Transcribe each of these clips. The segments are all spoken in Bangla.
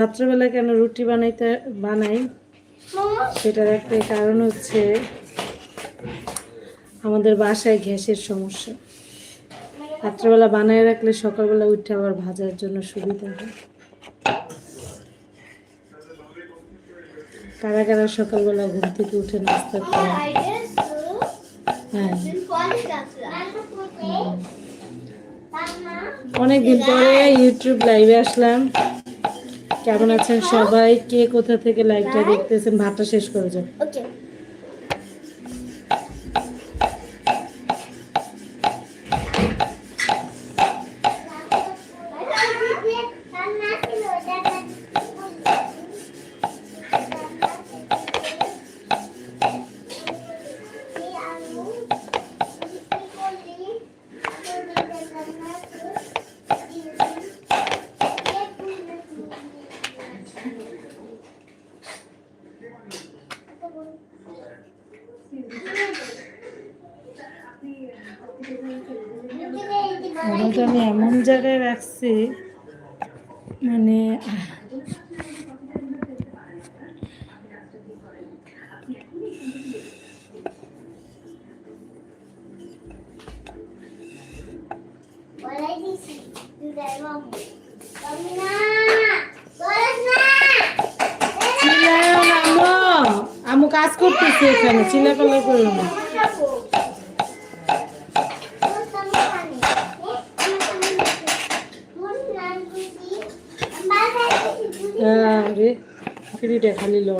রাত্রেবেলা কেন রুটি বানাইতে বানাই? সেটার একটা কারণ হচ্ছে আমাদের বাসায় গ্যাসের সমস্যা। রাত্রেবেলা বানায় রাখলে সকালবেলা উঠে আবার ভাজার জন্য সুবিধা হয়। কারা কারা সকালবেলা ঘুম থেকে উঠে নাস্তা করে? হ্যাঁ। অনেকদিন পরে ইউটিউব লাইভে আসলাম। কেমন আছেন সবাই? কে কোথা থেকে লাইভটা দেখতেছেন? ভাতটা শেষ করে যান। ওকে ওটা আমি এমন রাখছি মানে আম্মু কাজ করতেছে এখানে চিল্লাপাল্লা করো না আরে ফ্রিটা খালি লো।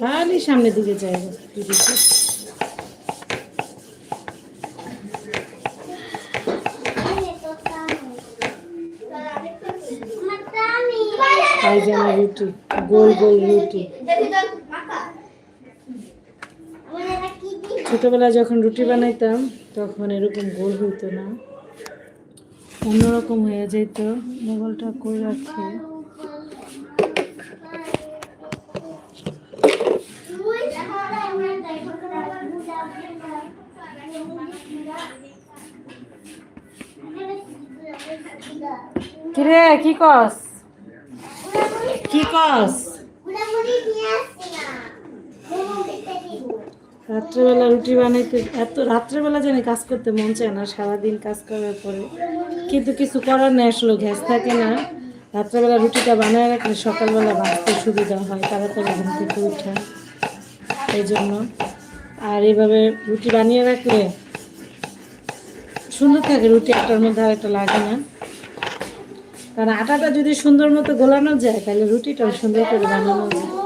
খালি সামনের দিকে যাইব পায়জামা রুটি গোল গোল রুটি। ছোটবেলায় যখন রুটি বানাইতাম তখন এরকম গোল হইতো না। অন্যরকম হয়ে যেত মোবাইলটা করে রাখে? কিরে কি কস কি কস রাত্রেবেলা রুটি বানাইতে, এত রাত্রেবেলা জানি কাজ করতে মন চায় না, সারাদিন কাজ করার পরে। কিন্তু কিছু করার নেই আসলে, গ্যাস থাকে না। রাত্রেবেলা রুটিটা বানায় রাখলে সকালবেলা বাঁচতে সুবিধা হয়, তাড়াতাড়ি ঘুম থেকে উঠা। এই জন্য। আর এইভাবে রুটি বানিয়ে রাখলে সুন্দর থাকে, রুটি একটার মধ্যে আর একটা লাগে না। কারণ আটাটা যদি সুন্দর মতো গোলানো যায়, তাহলে রুটিটাও সুন্দর করে বানানো যায়।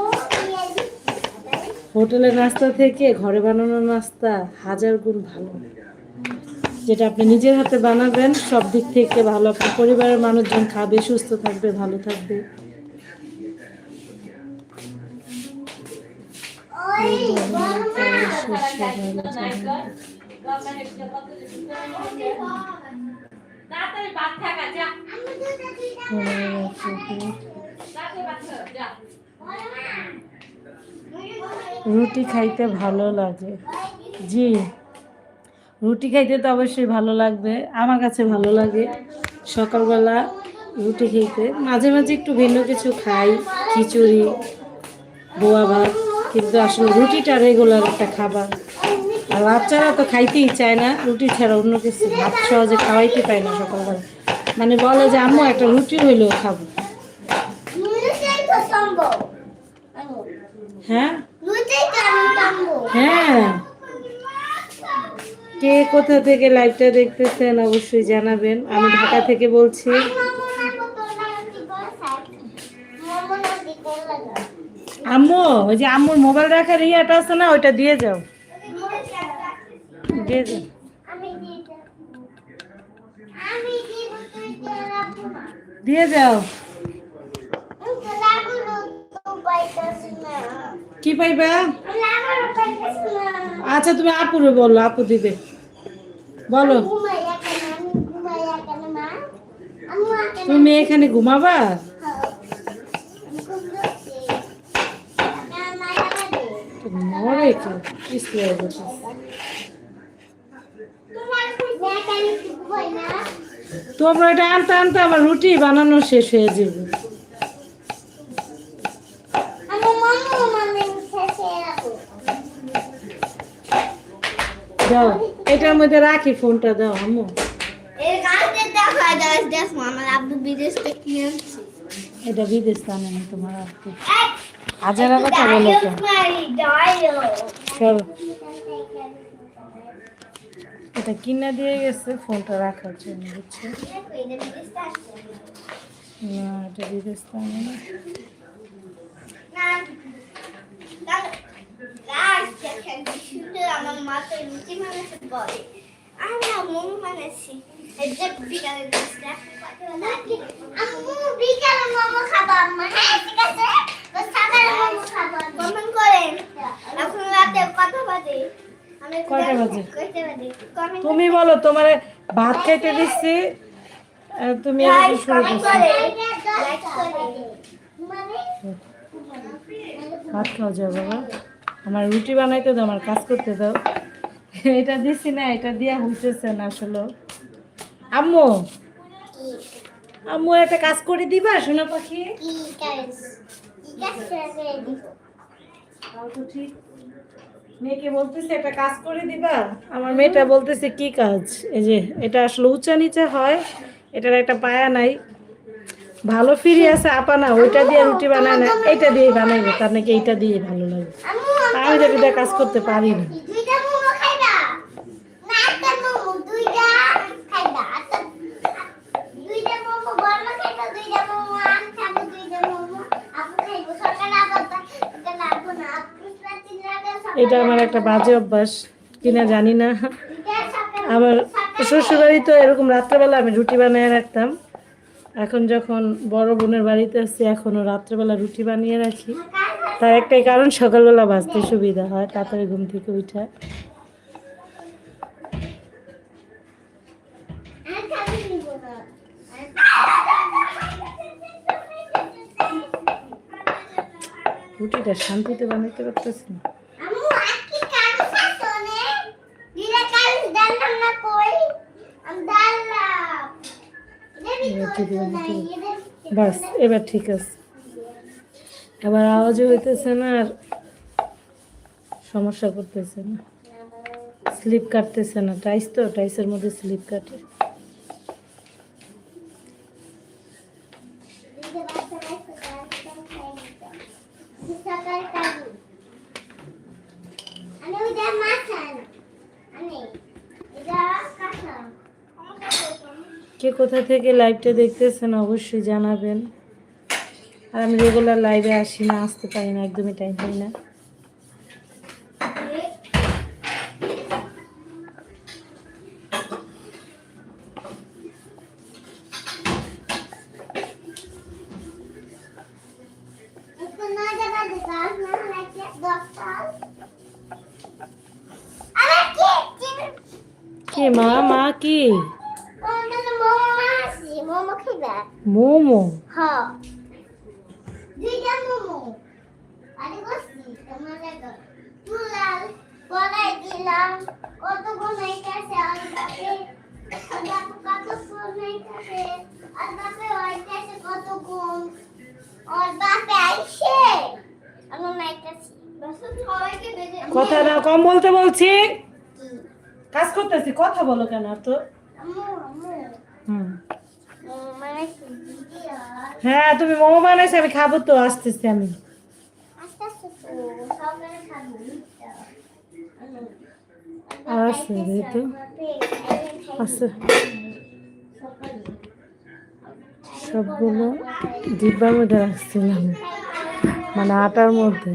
হোটেলের নাস্তা থেকে ঘরে বানানো নাস্তা হাজার গুণ ভালো। যেটা আপনি নিজের হাতে বানাবেন সব দিক থেকে ভালো। আপনার পরিবারের মানুষজন খাবে সুস্থ থাকবে ভালো থাকবে। রুটি খাইতে ভালো লাগে। জি। রুটি খাইতে তো অবশ্যই ভালো লাগবে, আমার কাছে ভালো লাগে। সকালবেলা রুটি খেতে। মাঝে মাঝে একটু ভিন্ন কিছু খাই, খিচুড়ি, বোয়া ভাত, কিন্তু আসলে রুটিটা রেগুলার একটা খাবার। আর বাচ্চারা তো খাইতেই চায় না, রুটি ছাড়া অন্য কিছু ভাত সহজে খাওয়াইতে পায় না সকালবেলা। মানে বলে যে, আম্মু, একটা রুটি হইলেও খাব। হ্যাঁ? হ্যাঁ। কে কোথা থেকে লাইভটা দেখতেছেন অবশ্যই জানাবেন। আমি ঢাকা থেকে বলছি। আম্মু ওই যে আম্মুর মোবাইল রাখার ইয়াটা আছে না ওইটা দিয়ে যাও। দিয়ে যাও। দিয়ে যাও। কি পাইবা? আচ্ছা তুমি আপুরে বলো, আপু দিবে। বলো। তুমি এখানে ঘুমাবা? তোমরা এটা আনতে আনতে আমার রুটি বানানো শেষ হয়ে যাবে আমার মামু মানে শেষে রাখো দাও এটার মধ্যে রাখি ফোনটা দাও আম্মু। এই গাছটা দেখা যায় দেখো আমার আব্বু বিদেশ থেকে কিনে আনছে এটা বিদেশ জানে না তোমার আজকে হাজারা কথা বলো তো চলো। এটা কিনা দিয়ে গেছে ফোনটা রাখার জন্য বুঝছ? না এটা বিদেশ জানে না। আমার মাথায় রুটি বানাতে বলে আমি মোমো বানাচ্ছি বিকালে আম্মু বিকালে মোমো খাব আম্মা হ্যাঁ ঠিক আছে তো সকালে মোমো খাব কমেন্ট করেন এখন রাতে কত বাজে আমি কয়টা বাজে? কয়টা বাজে কমেন্ট তুমি বলো তোমার ভাত খাইতে দিচ্ছি তুমি এরকম শুরু করছ ভাত খাওয়া যাও বাবা। আমার রুটি বানাইতে দাও, আমার কাজ করতে দাও। এটা দিছি না, এটা দিয়া হইতেছে না আসলে। আম্মু আম্মু, একটা কাজ করে দিবা, সোনা পাখি? কাজ করে দিবা। আমার মেয়েটা বলতেছে, কি কাজ? এই যে, এটা আসলে উঁচা নিচে হয়, এটার একটা পায়া নাই। ভালো ফিরি আছে, আপা না, ওইটা দিয়ে রুটি বানায় না, এইটা দিয়ে বানাইবে, তার নাকি এইটা দিয়ে ভালো আমি তো এটা কাজ করতে পারি না। আচ্ছা, এটা আমার একটা বাজে অভ্যাস কিনা জানি না। আমার শ্বশুরবাড়ি তো এরকম রাত্রেবেলা আমি রুটি বানিয়ে রাখতাম। এখন যখন বড় বোনের বাড়িতে আসছি এখনও রাত্রেবেলা রুটি বানিয়ে রাখি। তার একটাই কারণ সকালবেলা বাঁচতে সুবিধা হয় তাড়াতাড়ি ঘুম থেকে উঠে। রুটিটা শান্তিতে বানাইতে পারতেছি না। বাস এবার ঠিক আছে। এবার আওয়াজও হইতেছে না আর সমস্যা করতেছে না। স্লিপ কাটতেছে না। টাইস তো, টাইসের মধ্যে স্লিপ কাটে। কে কোথা থেকে লাইভটা দেখতেছেন অবশ্যই জানাবেন। আর আমি রেগুলার লাইভে আসি না আসতে পারি না একদমই টাইম পাই না একটু না জায়গা দিতাম না লাগে দশটা আরে কি চিনি কে মা মা কি কোনটা মোমো আসি মোমো খাইবা মোমো হ্যাঁ দুইটা মোমো আরে বসি তোমার লাগা তুলাল কলাই দিলাম কত গুনাইতেছে আর বাপে দেখো কত গুনাইতেছে আর বাপে হইতেছে কত গুণ আর বাপে আইছে আমি নাইতেছি বস সবাইকে বেজে কথা না, কম বলতে বলছি। কাজ করতেছি, কথা বলো কেন তো? হ্যাঁ তুমি মোমো বানাইছো, আমি খাব তো, আসতেছি আমি আস্তে আস্তে তো সকালে খাব আছে রে তো আছে সবগুলো ডিব্বার মধ্যে রাখছিলাম মানে আটার মধ্যে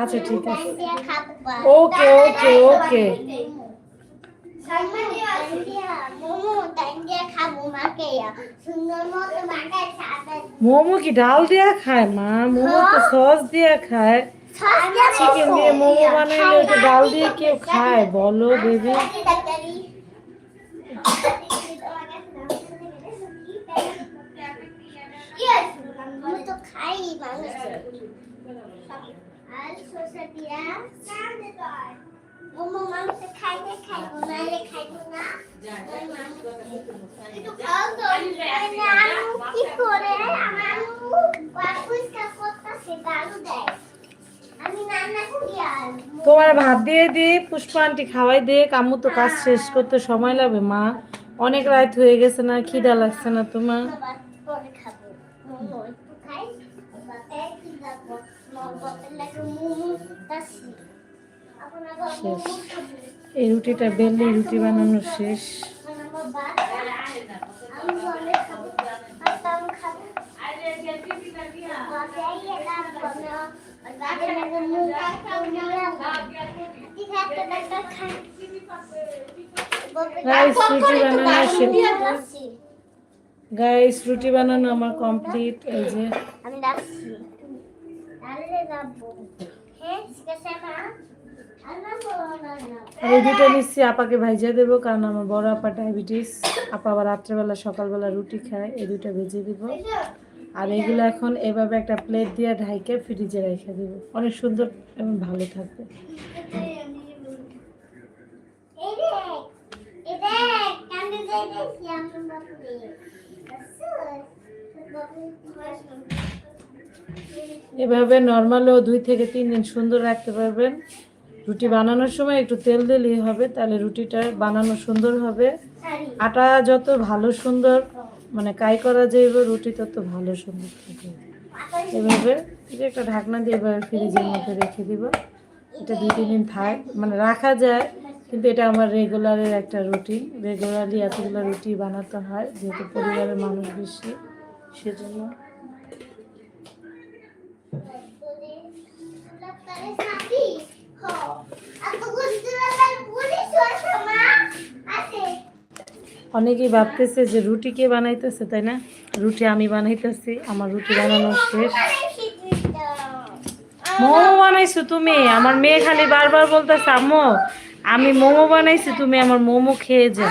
আচ্ছা ঠিক আছে। ওকে ওকে ওকে। মোমো কি ডাল দিয়া খায়? মা মোমো তো সস দিয়া খায়। চিকেন দিয়ে মোমো বানাইলে তো ডাল দিয়ে কেউ খায় বলো বেবি। খাই মানুষ আর শসা দিয়া মোমো মাংস খাইলে খাইবো নাহলে খাইবো না আলু কি করে আমার পরিষ্কার করতেছে আলু দেয় আমি রান্না করি আর তোমার ভাত দিয়ে দিয়ে পুষ্পা আন্টি খাওয়াই দিয়ে কামু তো কাজ শেষ করতে সময় লাগবে মা। অনেক রাত হয়ে গেছে না খিদা লাগছে না তোমার। বাতে লাগে মোমো ঠিক আছে দেখা খাই Guys, রুটি বানানো শেষ। গাইস রুটি বানানো আমার কমপ্লিট এই যে। আমি রাখছি। তাহলে যাব এই দুটো নিচ্ছি, আপাকে ভাইজা দেবো, কারণ আমার বড় আপা ডায়াবেটিস। আপা আবার রাত্রেবেলা, সকালবেলা রুটি খায়, এই দুটো ভেজে দিব। আর এগুলো এখন এভাবে একটা প্লেট দিয়ে ঢাইকে ফ্রিজে রেখে দিব। অনেক সুন্দর এবং ভালো থাকবে। এই দেখ এভাবে নর্মালও দুই থেকে তিন দিন সুন্দর রাখতে পারবেন। রুটি বানানোর সময় একটু তেল দিলেই হবে, তাহলে রুটিটা বানানো সুন্দর হবে। আটা যত ভালো সুন্দর মানে কাই করা যাইবে রুটি তত ভালো সুন্দর থাকবে এভাবে একটা ঢাকনা দিয়ে এভাবে ফ্রিজের মধ্যে রেখে দিব। এটা দুই, তিন দিন থাক মানে রাখা যায়, কিন্তু এটা আমার রেগুলারের একটা রুটিন। রেগুলারলি এতগুলো রুটি বানাতে হয়, যেহেতু পরিবারের মানুষ বেশি, সেজন্য অনেকেই ভাবতেছে যে রুটি কে বানাইতেছে, তাই না? রুটি আমি বানাইতেছি, আমার রুটি বানানো শেষ। মোমো বানাইছো তুমি? আমার মেয়ে খালি বারবার বলতেছে, আম্মু, আমি মোমো বানাইছি, তুমি আমার মোমো খেয়ে যাও।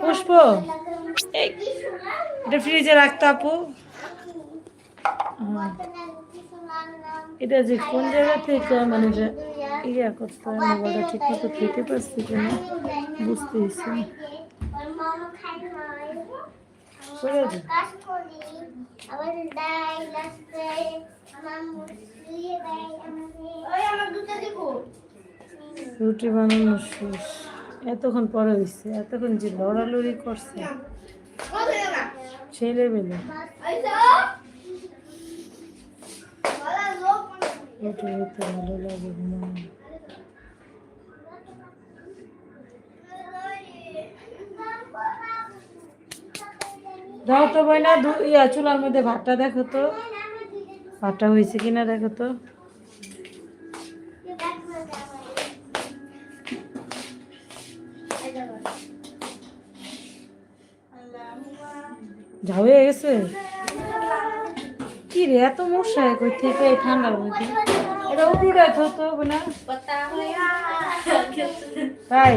পুষ্প। এটা ফ্রিজে রাখতো আপু। এটা যে কোন জায়গা থেকে মানে ইয়া করতে হয় ঠিক মতো খেতে পারছি কিনা দুটো দেখো রুটি বানানো শেষ। এতক্ষণ পরে হয়েছে এতক্ষণ যে লড়ালড়ি করছে। রুটি হইতে ভালো লাগে দাও তো বই না ইয়া, চুলার মধ্যে ভাতটা দেখো তো। ভাতটা হয়েছে কিনা দেখো তো। যা হয়ে গেছে? কি রে, এত মশা কই থেকে? ঠান্ডার মধ্যে। হবে না। তাই?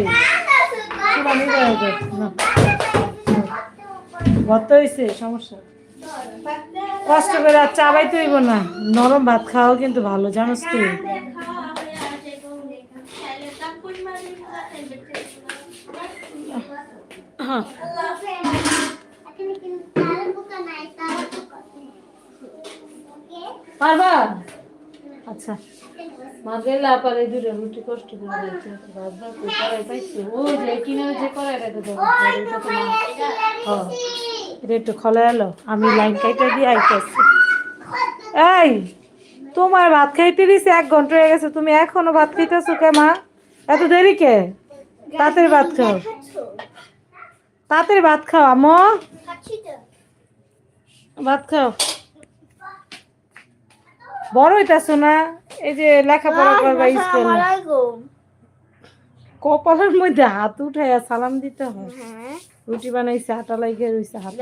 হয়ে হয়েছে সমস্যা। কষ্ট করে আর চাবাই তৈব না। নরম ভাত খাওয়াও কিন্তু ভালো, জানোস তুই হ্যাঁ এখানে কিন্তু তার পোকা নাই তার পোকা ওকে পারবা আচ্ছা। দুটো রুটি কষ্ট করে দিয়েছে বারবার করে পাইছে। ওই যে কিনে যে করাই রাখে দেবো এটা তো মা হ্যাঁ। এটা একটু খোলা এলো আমি লাইন কাইটা দিয়ে আইতেছি। এই তোমার ভাত খাইতে দিছে এক ঘণ্টা হয়ে গেছে তুমি এখনও ভাত খাইতেছো কে মা? এত দেরি কে? তাড়াতাড়ি ভাত খাও। তাড়াতাড়ি ভাত খাও আমো ভাত খাও। বড় হইতাছো না? এই যে লেখাপড়া করবা স্কুলে। কপালের মধ্যে হাত উঠাইয়া সালাম দিতে হয়। হ্যাঁ। রুটি বানাইছে আটা লাগিয়ে রইছে হাতে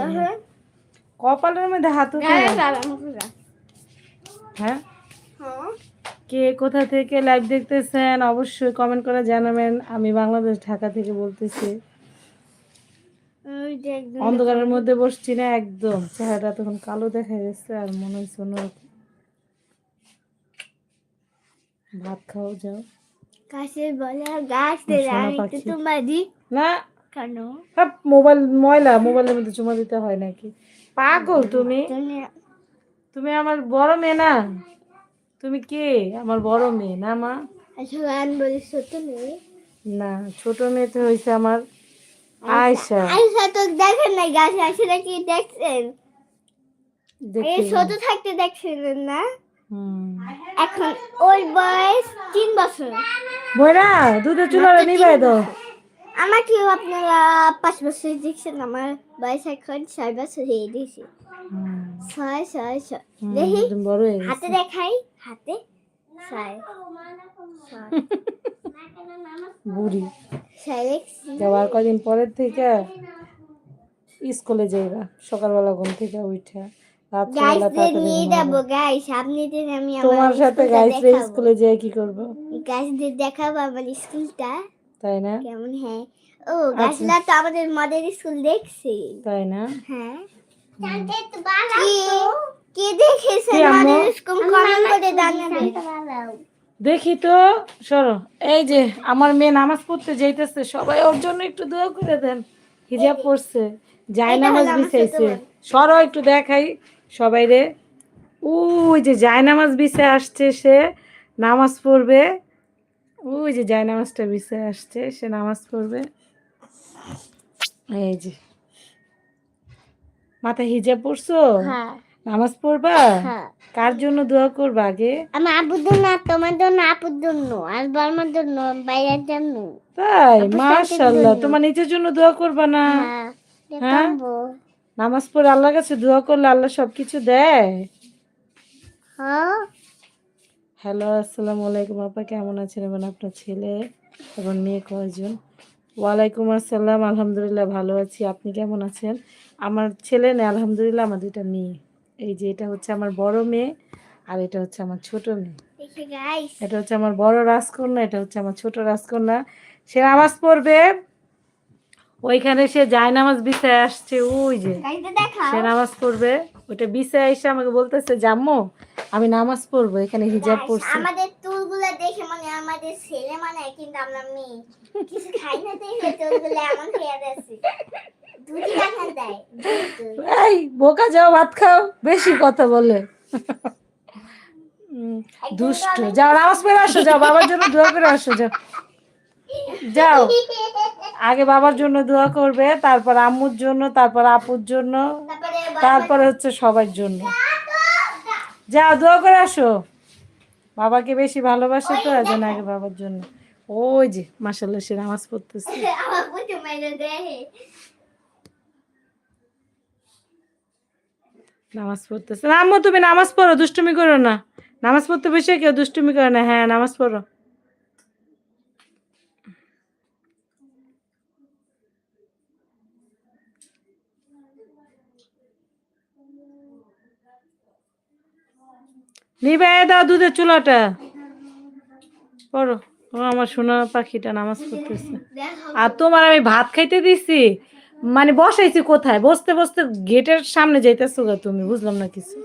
কপালের মধ্যে হাত উঠাইয়া। হ্যাঁ? কে কোথা থেকে লাইভ দেখতেছেন অবশ্যই কমেন্ট করে জানাবেন। আমি বাংলাদেশ ঢাকা থেকে বলতেছি। অন্ধকারের মধ্যে বসছি না একদম। চেহারাটা তখন কালো দেখা গেছে আর মনে হচ্ছে অন্যরকম। ভাত খাও যাও। গাছের বলে গাছ পাখি। তোমারই না। কেন? মোবাইল ময়লা মোবাইলের মধ্যে চুমা দিতে হয় নাকি? পাগল তুমি। তুমি আমার বড় মেয়ে না। তুমি কে? আমার বড় মেয়ে না মা? আচ্ছা গান বলি সত্য নেই না ছোট মেয়ে তো হয়েছে আমার আয়সা আচ্ছা তো দেখেন না গাছে আসলে নাকি? দেখছেন? ছোট থাকতে দেখছিলেন না? এখন ওর বয়স তিন বছর। বইরা দুধের চুলারে নিবাই দাও। আমাকেও আপনারা পাঁচ বছর দেখছেন? আমার বয়স এখন ছয় বছর হয়ে গেছে ছয় ছয় ছয়। দেখি বড় হাতে দেখাই হাতে ছয়। বুড়ি। যাওয়ার কদিন পরের থেকে স্কুলে যাইবা। সকালবেলা ঘুম থেকে উঠা। রাত্রিবেলা গাইসদের তাড়াতাড়ি নিয়ে ঘুমাবা। যাব গাইস আপনি দিন আমি আমার তোমার সাথে স্কুলটা স্কুলে যেয়ে কি করব? গাইসদের দেখাবো আমার স্কুলটা তাই না? কেমন হ্যাঁ। ও আচ্ছা। গাছলা তো আমাদের মদের স্কুল দেখছি। তাই না? হ্যাঁ। কে- কে দেখেছে মদের স্কুল কমেন্ট করে জানাবেন দেখি তো সরো। এই যে আমার মেয়ে নামাজ পড়তে যাইতেছে সবাই ওর জন্য একটু দোয়া করে দেন। হিজাব পড়ছে যায় এটা নামাজ বিছাইছে। সরো একটু দেখাই। সবাই রে। ওই যে যায় নামাজ বিছে আসছে সে নামাজ পড়বে। ওই যে যায় নামাজটা বিছে আসছে সে নামাজ পড়বে। এই যে। মাথায় হিজাব পড়ছো হ্যাঁ। নামাজ পড়বা? হ্যাঁ। কার জন্য দোয়া করবা আগে? আমার আবুর জন্য তোমার জন্য আপুর জন্য আর জন্য বাইরের জন্য। তাই? মাশাআল্লাহ তোমার নিজের জন্য দোয়া করবা না? হ্যাঁ হ্যাঁ? নামাজ পড়ে আল্লাহর কাছে দোয়া করলে আল্লাহ সবকিছু দেয়। হ্যাঁ। হ্যালো আসসালামু আলাইকুম আপা কেমন আছেন এবং আপনার ছেলে এবং মেয়ে কয়জন? ওয়ালাইকুম আসসালাম আলহামদুলিল্লাহ ভালো আছি। আপনি কেমন আছেন? আমার ছেলে নেই আলহামদুলিল্লাহ আমার দুইটা মেয়ে। এই যে এটা হচ্ছে আমার বড় মেয়ে আর এটা হচ্ছে আমার ছোট মেয়ে। এটা হচ্ছে আমার বড় রাজকন্যা এটা হচ্ছে আমার ছোট রাজকন্যা। সে নামাজ পড়বে। ওইখানে সে যায় নামাজ বিছায় আসছে ওই যে। সে নামাজ পড়বে ওইটা বিছায় এসে আমাকে বলতেছে জাম্মু আমি নামাজ পড়ব এখানে হিজাব পড়ছি। আমাদের চুলগুলো দেখে মানে আমাদের ছেলে মানে কিন্তু আমরা মেয়ে। কিছু খাই না দেখে চুলগুলো এমন হয়ে এই বোকা যাও ভাত খাও বেশি কথা বলে। দুষ্ট যাও নামাজ পড়ে আসো যাও বাবার জন্য দোয়া করে আসো যাও। যাও। আগে বাবার জন্য দোয়া করবে তারপর আম্মুর জন্য তারপর আপুর জন্য তারপরে হচ্ছে সবার জন্য। যাও দোয়া করে আসো। বাবাকে বেশি ভালোবাসে তো এই জন্য আগে বাবার জন্য। ওই যে মাসাল্লাহ সে নামাজ পড়তেছে। নামাজ পড়তেছে। আম্মু তুমি নামাজ পড়ো দুষ্টুমি করো না। নামাজ পড়তে বসে কেউ দুষ্টুমি করে না। হ্যাঁ নামাজ পড়ো। নিবে দাও দুধের চুলাটা। পড়ো, ও আমার সোনা পাখিটা নামাজ পড়তেছে। আর তোমার আমি ভাত খাইতে দিছি মানে বসাইছি কোথায়? বসতে বসতে গেটের সামনে যাইতেছো গা তুমি, বুঝলাম না কিছু।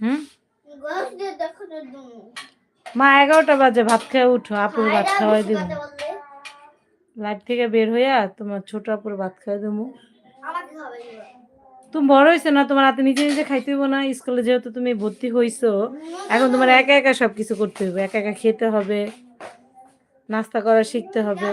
হুম? মা, এগারোটা বাজে, ভাত খেয়ে উঠো, আপুর ভাত খাওয়াই দিব। লাইফ থেকে বের হইয়া তোমার ছোট আপুর ভাত খাওয়াই দেবো। তুমি বড় হয়েছো না, তোমার হাতে নিজে নিজে খাইতে হইব না। স্কুলে যেহেতু তুমি ভর্তি হইছো, এখন তোমার একা একা সব কিছু করতে হবে একা একা খেতে হবে, নাস্তা করা শিখতে হবে।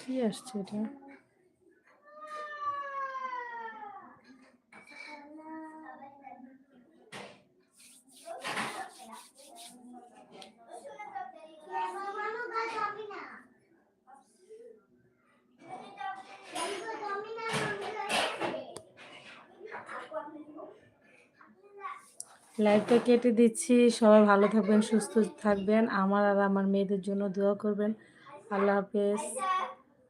কি আসছে এটা মানু গাছ যাবি না যাবি না লাইভটা কেটে দিচ্ছি। সবাই ভালো থাকবেন, সুস্থ থাকবেন। আমার আর আমার মেয়েদের জন্য দোয়া করবেন। আল্লাহ হাফেজ।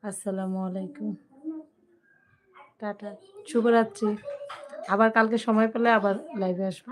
আসসালামু আলাইকুম। টাটা। শুভরাত্রি। আবার কালকে সময় পেলে আবার লাইভে আসব।